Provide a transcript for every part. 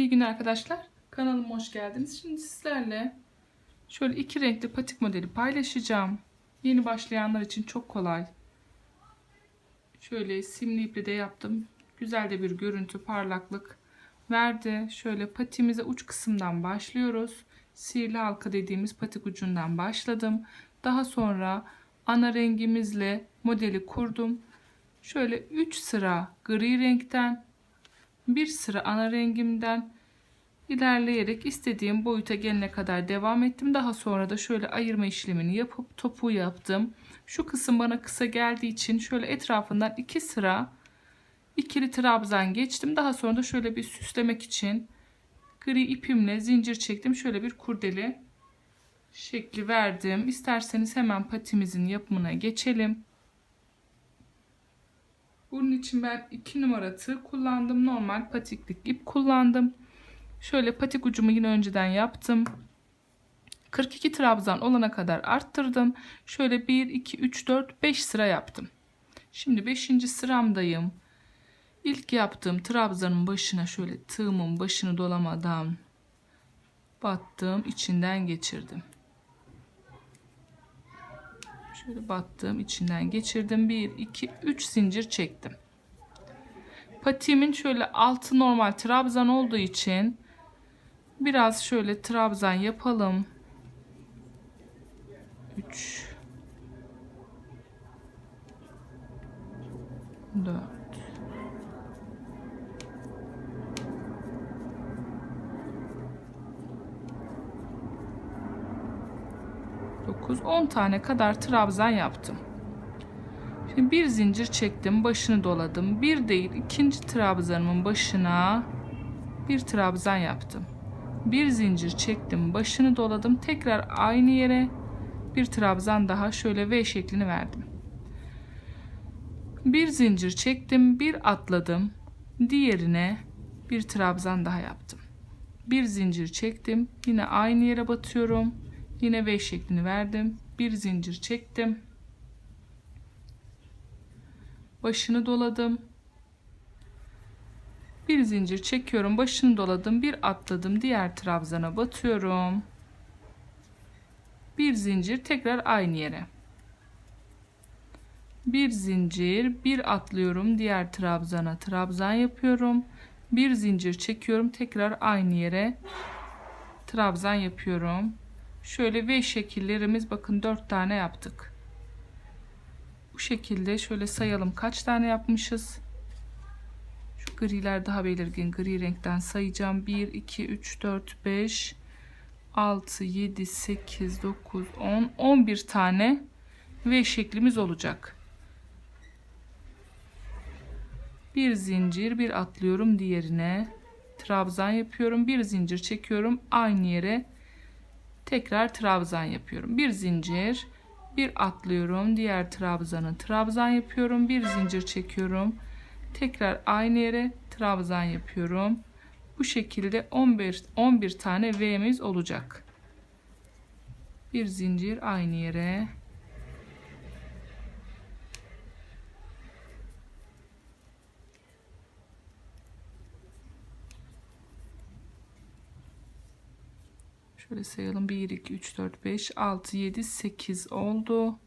İyi günler arkadaşlar. Kanalıma hoş geldiniz. Şimdi sizlerle şöyle iki renkli patik modeli paylaşacağım. Yeni başlayanlar için çok kolay. Şöyle simli iple de yaptım. Güzel de bir görüntü, parlaklık verdi. Şöyle patimize uç kısımdan başlıyoruz. Sihirli halka dediğimiz patik ucundan başladım. Daha sonra ana rengimizle modeli kurdum. Şöyle 3 sıra gri renkten bir sıra ana rengimden ilerleyerek istediğim boyuta gelene kadar devam ettim. Daha sonra da şöyle ayırma işlemini yapıp topuğu yaptım. Şu kısım bana kısa geldiği için şöyle etrafından iki sıra ikili trabzan geçtim. Daha sonra da şöyle bir süslemek için gri ipimle zincir çektim. Şöyle bir kurdeli şekli verdim. İsterseniz hemen patimizin yapımına geçelim. Bunun için ben 2 numara tığ kullandım. Normal patiklik ip kullandım. Şöyle patik ucumu yine önceden yaptım. 42 trabzan olana kadar arttırdım. Şöyle 1, 2, 3, 4, 5 sıra yaptım. Şimdi 5. sıramdayım. İlk yaptığım trabzanın başına şöyle tığımın başını dolamadan battım. içinden geçirdim. Şöyle battığım içinden geçirdim. 1, 2, 3 zincir çektim. Patiğimin şöyle altı normal trabzan olduğu için biraz şöyle trabzan yapalım. 3 4 9 10 tane kadar trabzan yaptım. Şimdi bir zincir çektim, başını doladım. Bir değil, ikinci trabzanımın başına bir trabzan yaptım. Bir zincir çektim, başını doladım. Tekrar aynı yere bir trabzan daha şöyle V şeklini verdim. Bir zincir çektim, bir atladım. Diğerine bir trabzan daha yaptım. Bir zincir çektim, yine aynı yere batıyorum. Yine V şeklini verdim. Bir zincir çektim. Başını doladım. Bir zincir çekiyorum. Başını doladım. Bir atladım. Diğer trabzana batıyorum. Bir zincir tekrar aynı yere. Bir zincir, bir atlıyorum. Diğer trabzana trabzan yapıyorum. Bir zincir çekiyorum. Tekrar aynı yere trabzan yapıyorum. Şöyle V şekillerimiz bakın 4 tane yaptık. Bu şekilde şöyle sayalım kaç tane yapmışız. Şu griler daha belirgin gri renkten sayacağım. 1, 2, 3, 4, 5, 6, 7, 8, 9, 10, 11 tane V şeklimiz olacak. Bir zincir, bir atlıyorum diğerine. Trabzan yapıyorum. Bir zincir çekiyorum. Aynı yere tekrar trabzan yapıyorum. Bir zincir, bir atlıyorum. Diğer trabzanı trabzan yapıyorum. Bir zincir çekiyorum. Tekrar aynı yere trabzan yapıyorum. Bu şekilde 11 11 tane V'miz olacak. Bir zincir aynı yere. Şöyle sayalım. 1, 2, 3, 4, 5, 6, 7, 8 oldu.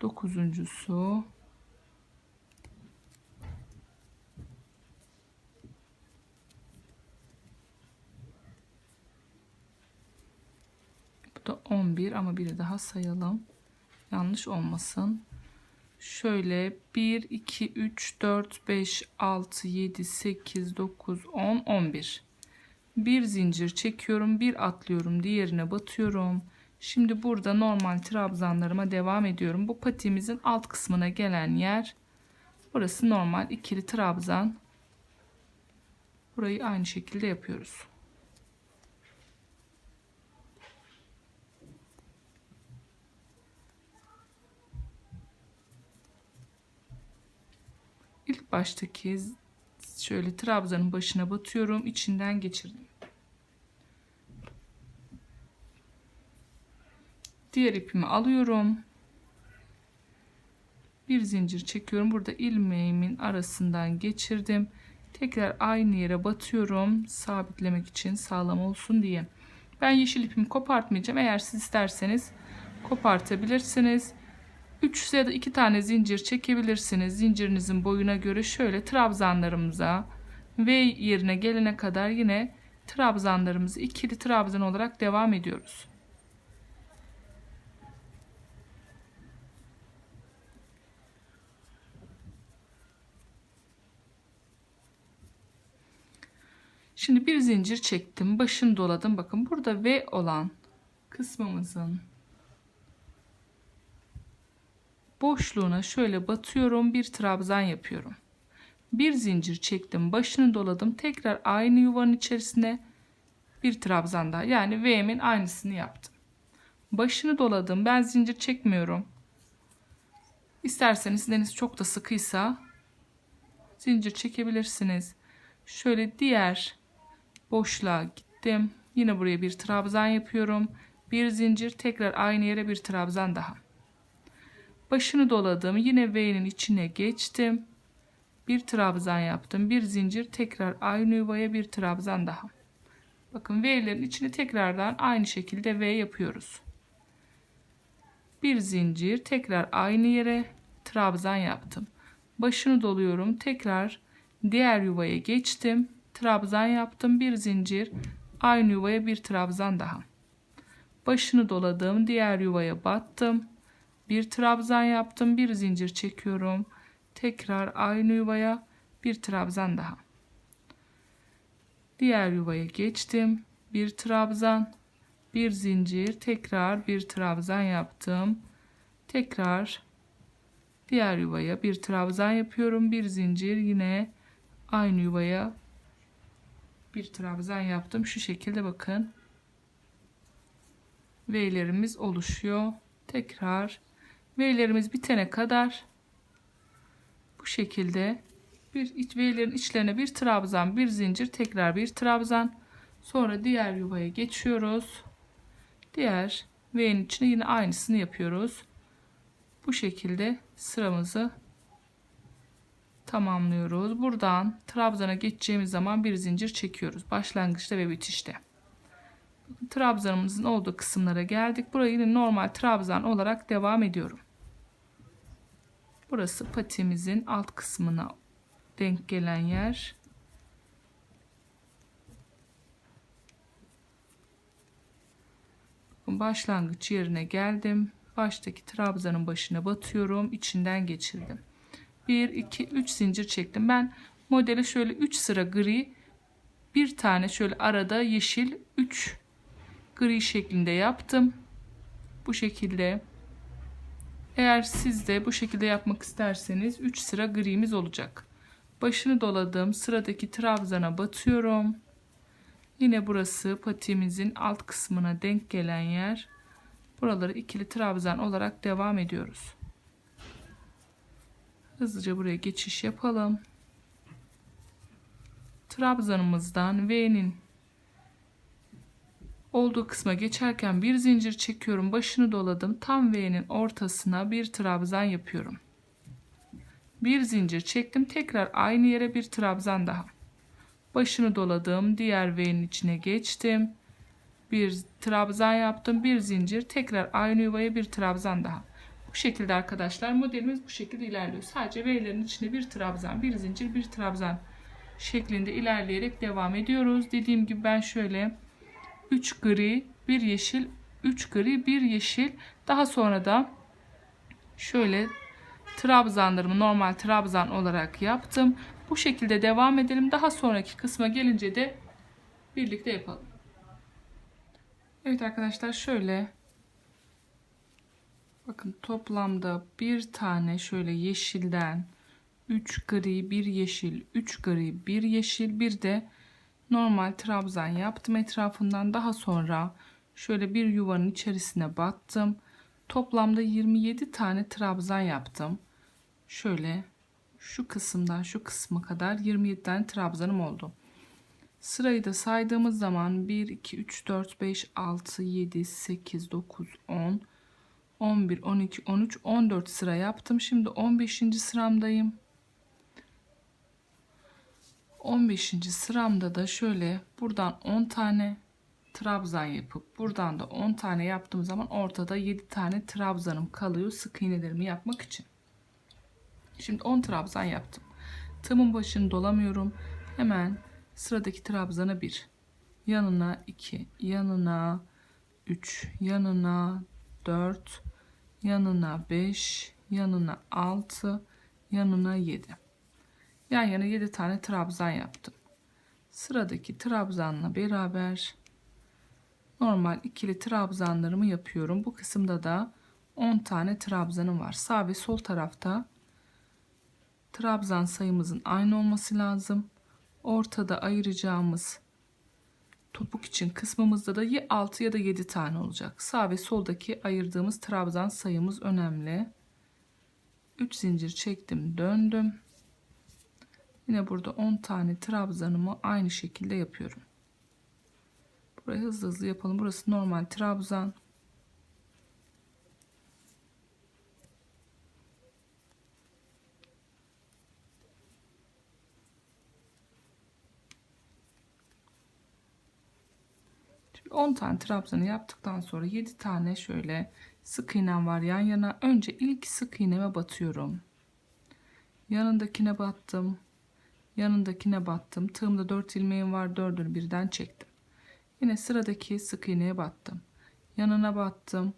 Dokuzuncusu. Bu da 11 ama biri daha sayalım. Yanlış olmasın. Şöyle 1, 2, 3, 4, 5, 6, 7, 8, 9, 10, 11. Bir zincir çekiyorum. Bir atlıyorum. Diğerine batıyorum. Şimdi burada normal trabzanlarıma devam ediyorum. Bu patimizin alt kısmına gelen yer. Burası normal ikili trabzan. Burayı aynı şekilde yapıyoruz. İlk baştaki şöyle trabzanın başına batıyorum. içinden geçirdim. Diğer ipimi alıyorum. Bir zincir çekiyorum. Burada ilmeğimin arasından geçirdim. Tekrar aynı yere batıyorum. Sabitlemek için sağlam olsun diye. Ben yeşil ipimi kopartmayacağım. Eğer siz isterseniz kopartabilirsiniz. 3 ya da 2 tane zincir çekebilirsiniz. Zincirinizin boyuna göre şöyle trabzanlarımıza V yerine gelene kadar yine trabzanlarımızı ikili trabzan olarak devam ediyoruz. Şimdi bir zincir çektim. Başını doladım. Bakın burada V olan kısmımızın boşluğuna şöyle batıyorum. Bir trabzan yapıyorum. Bir zincir çektim. Başını doladım. Tekrar aynı yuvanın içerisine bir trabzan daha. Yani V'min aynısını yaptım. Başını doladım. Ben zincir çekmiyorum. İsterseniz deniz çok da sıkıysa zincir çekebilirsiniz. Şöyle diğer boşluğa gittim. Yine buraya bir trabzan yapıyorum. Bir zincir tekrar aynı yere bir trabzan daha. Başını doladım. Yine V'nin içine geçtim. Bir trabzan yaptım. Bir zincir tekrar aynı yuvaya bir trabzan daha. Bakın V'lerin içine tekrardan aynı şekilde V yapıyoruz. Bir zincir tekrar aynı yere trabzan yaptım. Başını doluyorum. Tekrar diğer yuvaya geçtim. Trabzan yaptım. Bir zincir aynı yuvaya bir trabzan daha. Başını doladım. Diğer yuvaya battım. Bir trabzan yaptım. Bir zincir çekiyorum. Tekrar aynı yuvaya bir trabzan daha. Diğer yuvaya geçtim. Bir trabzan, bir zincir, tekrar bir trabzan yaptım. Tekrar diğer yuvaya bir trabzan yapıyorum. Bir zincir yine aynı yuvaya bir trabzan yaptım. Şu şekilde bakın. V'lerimiz oluşuyor. Tekrar V'lerimiz bitene kadar bu şekilde bir iç V'lerin içlerine bir trabzan, bir zincir, tekrar bir trabzan. Sonra diğer yuvaya geçiyoruz. Diğer V'nin içine yine aynısını yapıyoruz. Bu şekilde sıramızı tamamlıyoruz. Buradan trabzana geçeceğimiz zaman bir zincir çekiyoruz. Başlangıçta ve bitişte. Trabzanımızın olduğu kısımlara geldik. Burayı yine normal trabzan olarak devam ediyorum. Burası patimizin alt kısmına denk gelen yer. Başlangıç yerine geldim. Baştaki trabzanın başına batıyorum. içinden geçirdim. 1, 2, 3 zincir çektim. Ben modele şöyle 3 sıra gri, bir tane şöyle arada yeşil 3 gri şeklinde yaptım. Bu şekilde. Eğer siz de bu şekilde yapmak isterseniz 3 sıra gri'miz olacak. Başını doladım. Sıradaki trabzana batıyorum. Yine burası patimizin alt kısmına denk gelen yer. Buraları ikili trabzan olarak devam ediyoruz. Hızlıca buraya geçiş yapalım. Trabzanımızdan V'nin olduğu kısma geçerken bir zincir çekiyorum. Başını doladım. Tam V'nin ortasına bir trabzan yapıyorum. Bir zincir çektim. Tekrar aynı yere bir trabzan daha. Başını doladım. Diğer V'nin içine geçtim. Bir trabzan yaptım. Bir zincir. Tekrar aynı yuvaya bir trabzan daha. Bu şekilde arkadaşlar modelimiz bu şekilde ilerliyor. Sadece V'lerin içine bir trabzan, bir zincir, bir trabzan şeklinde ilerleyerek devam ediyoruz. Dediğim gibi ben şöyle 3 gri, 1 yeşil, 3 gri, 1 yeşil. Daha sonra da şöyle trabzanlarımı normal trabzan olarak yaptım. Bu şekilde devam edelim. Daha sonraki kısma gelince de birlikte yapalım. Evet arkadaşlar şöyle bakın toplamda bir tane şöyle yeşilden 3 gri, 1 yeşil, 3 gri, 1 yeşil, bir de normal trabzan yaptım etrafından. Daha sonra şöyle bir yuvanın içerisine battım. Toplamda 27 tane trabzan yaptım. Şöyle şu kısımdan şu kısma kadar 27 tane trabzanım oldu. Sırayı da saydığımız zaman 1, 2, 3, 4, 5, 6, 7, 8, 9, 10, 11, 12, 13, 14 sıra yaptım. Şimdi 15. sıramdayım. 15. sıramda da şöyle buradan 10 tane trabzan yapıp buradan da 10 tane yaptığım zaman ortada 7 tane trabzanım kalıyor sık iğnelerimi yapmak için. Şimdi 10 trabzan yaptım. Tığımın başını dolamıyorum. Hemen sıradaki trabzana 1, yanına 2, yanına 3, yanına 4, yanına 5, yanına 6, yanına 7. Yan yana 7 tane trabzan yaptım. Sıradaki trabzanla beraber normal ikili trabzanlarımı yapıyorum. Bu kısımda da 10 tane trabzanım var. Sağ ve sol tarafta trabzan sayımızın aynı olması lazım. Ortada ayıracağımız topuk için kısmımızda da ya 6 ya da 7 tane olacak. Sağ ve soldaki ayırdığımız trabzan sayımız önemli. 3 zincir çektim, döndüm. Yine burada 10 tane trabzanımı aynı şekilde yapıyorum. Burayı hızlı hızlı yapalım. Burası normal trabzan. Şimdi 10 tane trabzanı yaptıktan sonra 7 tane şöyle sık iğnem var yan yana. Önce ilk sık iğneme batıyorum. Yanındakine battım. Yanındakine battım. Tığımda 4 ilmeğim var. 4'ünü birden çektim. Yine sıradaki sık iğneye battım. Yanına battım.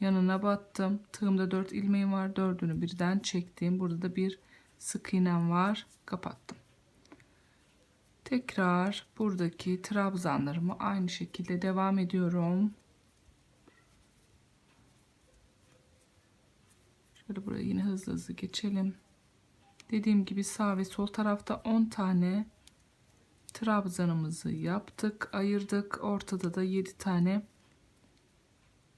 Yanına battım. Tığımda 4 ilmeğim var. 4'ünü birden çektim. Burada da bir sık iğnem var. Kapattım. Tekrar buradaki trabzanlarımı aynı şekilde devam ediyorum. Şöyle buraya yine hızlı hızlı geçelim. Dediğim gibi sağ ve sol tarafta 10 tane trabzanımızı yaptık, ayırdık. Ortada da 7 tane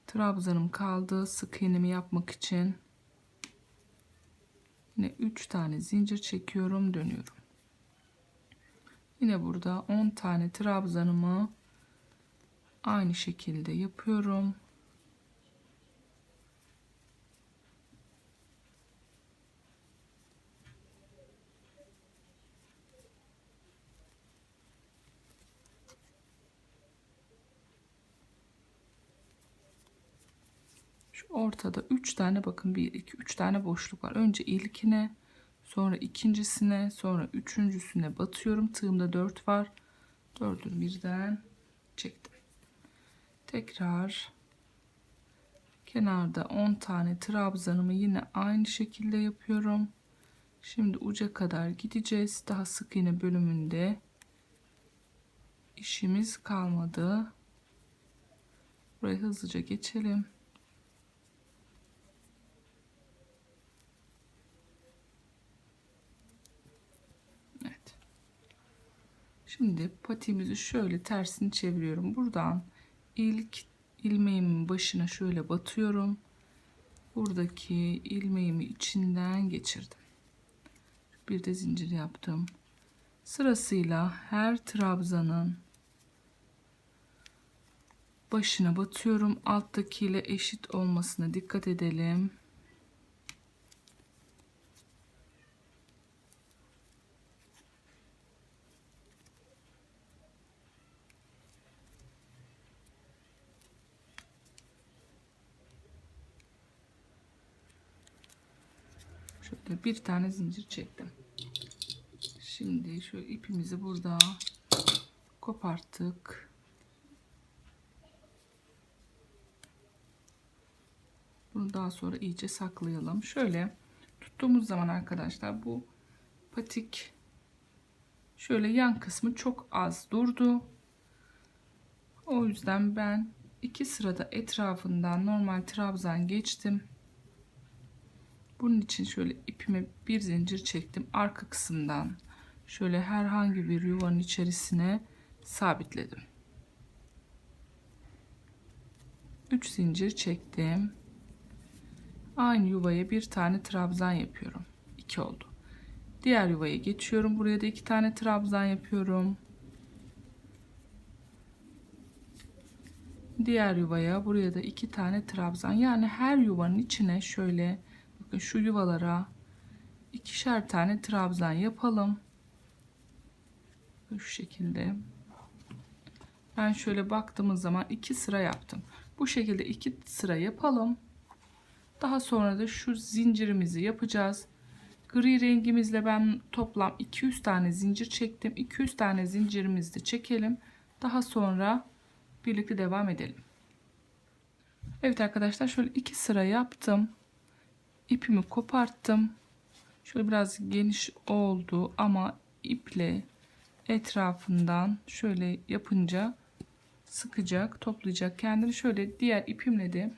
trabzanım kaldı. Sık iğnemi yapmak için. Yine 3 tane zincir çekiyorum, dönüyorum. Yine burada 10 tane trabzanımı aynı şekilde yapıyorum. Ortada 3 tane bakın 1 2 3 tane boşluk var. Önce ilkine Sonra ikincisine, sonra üçüncüsüne batıyorum. Tığımda 4 var. Dördünü birden çektim. Tekrar kenarda 10 tane trabzanımı yine aynı şekilde yapıyorum. Şimdi uca kadar gideceğiz. Daha sık iğne bölümünde işimiz kalmadı. Burayı hızlıca geçelim. Şimdi patiğimizi şöyle tersini çeviriyorum. Buradan ilk ilmeğimin başına şöyle batıyorum. Buradaki ilmeğimi içinden geçirdim. Bir de zincir yaptım. Sırasıyla her trabzanın başına batıyorum. Alttakiyle eşit olmasına dikkat edelim. Şöyle bir tane zincir çektim. Şimdi şu ipimizi burada koparttık. Bunu daha sonra iyice saklayalım. Şöyle tuttuğumuz zaman arkadaşlar bu patik şöyle yan kısmı çok az durdu. O yüzden ben iki sırada etrafından normal trabzan geçtim. Bunun için şöyle ipime bir zincir çektim. Arka kısımdan şöyle herhangi bir yuvanın içerisine sabitledim. 3 zincir çektim. Aynı yuvaya bir tane trabzan yapıyorum. 2 oldu. Diğer yuvaya geçiyorum. Buraya da iki tane trabzan yapıyorum. diğer yuvaya buraya da iki tane trabzan yani her yuvanın içine şöyle bakın şu yuvalara ikişer tane trabzan yapalım. Şu şekilde. Ben şöyle baktığımız zaman iki sıra yaptım. Bu şekilde iki sıra yapalım. Daha sonra da şu zincirimizi yapacağız. Gri rengimizle ben toplam 200 tane zincir çektim. 200 tane zincirimizi de çekelim. Daha sonra birlikte devam edelim. Evet arkadaşlar şöyle iki sıra yaptım. İpimi koparttım. Şöyle biraz geniş oldu ama iple etrafından şöyle yapınca sıkacak, toplayacak kendini. Şöyle diğer ipimle de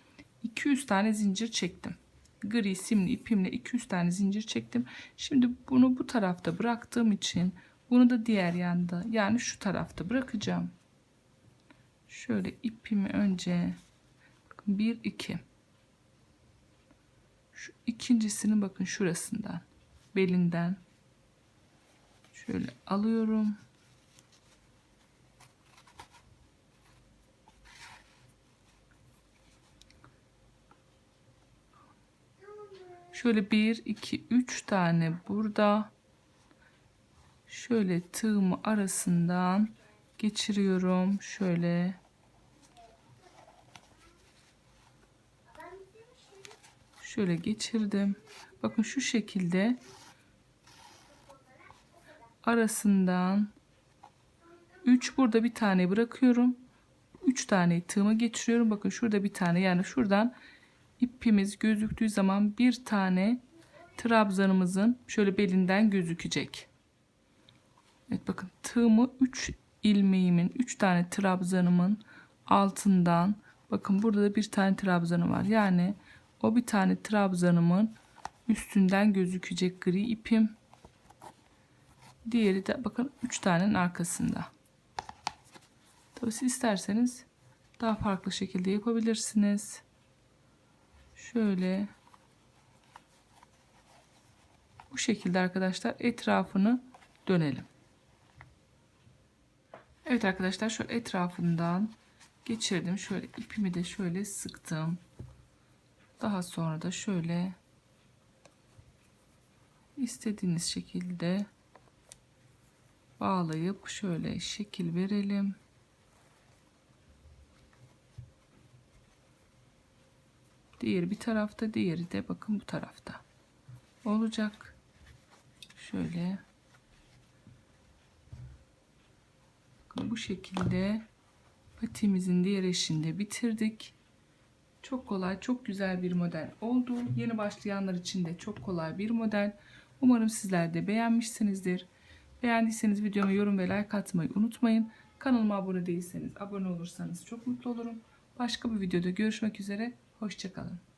200 tane zincir çektim. Gri simli ipimle 200 tane zincir çektim. Şimdi bunu bu tarafta bıraktığım için bunu da diğer yanda yani şu tarafta bırakacağım. Şöyle ipimi önce 1 2 şu ikincisini bakın şurasından belinden. Şöyle alıyorum. Şöyle 1 2 3 tane burada. Şöyle tığımı arasından geçiriyorum. Şöyle şöyle geçirdim. Bakın şu şekilde arasından 3 burada bir tane bırakıyorum. 3 tane tığımı geçiriyorum bakın şurada bir tane yani şuradan ipimiz gözüktüğü zaman bir tane trabzanımızın şöyle belinden gözükecek. Evet bakın tığımı 3 ilmeğimin 3 tane trabzanımın altından bakın burada da bir tane trabzanı var. Yani o bir tane trabzanımın üstünden gözükecek gri ipim. Diğeri de bakın 3 tanenin arkasında. Tabii siz isterseniz daha farklı şekilde yapabilirsiniz. Şöyle bu şekilde arkadaşlar etrafını dönelim. Evet arkadaşlar şu etrafından geçirdim. Şöyle ipimi de şöyle sıktım. Daha sonra da şöyle istediğiniz şekilde bağlayıp şöyle şekil verelim. Diğeri bir tarafta, diğeri de bakın bu tarafta olacak. Şöyle bu şekilde patimizin diğer eşinde bitirdik. Çok kolay, çok güzel bir model oldu. Yeni başlayanlar için de çok kolay bir model. Umarım sizler de beğenmişsinizdir. Beğendiyseniz videoma yorum ve like atmayı unutmayın. Kanalıma abone değilseniz abone olursanız çok mutlu olurum. Başka bir videoda görüşmek üzere. Hoşçakalın.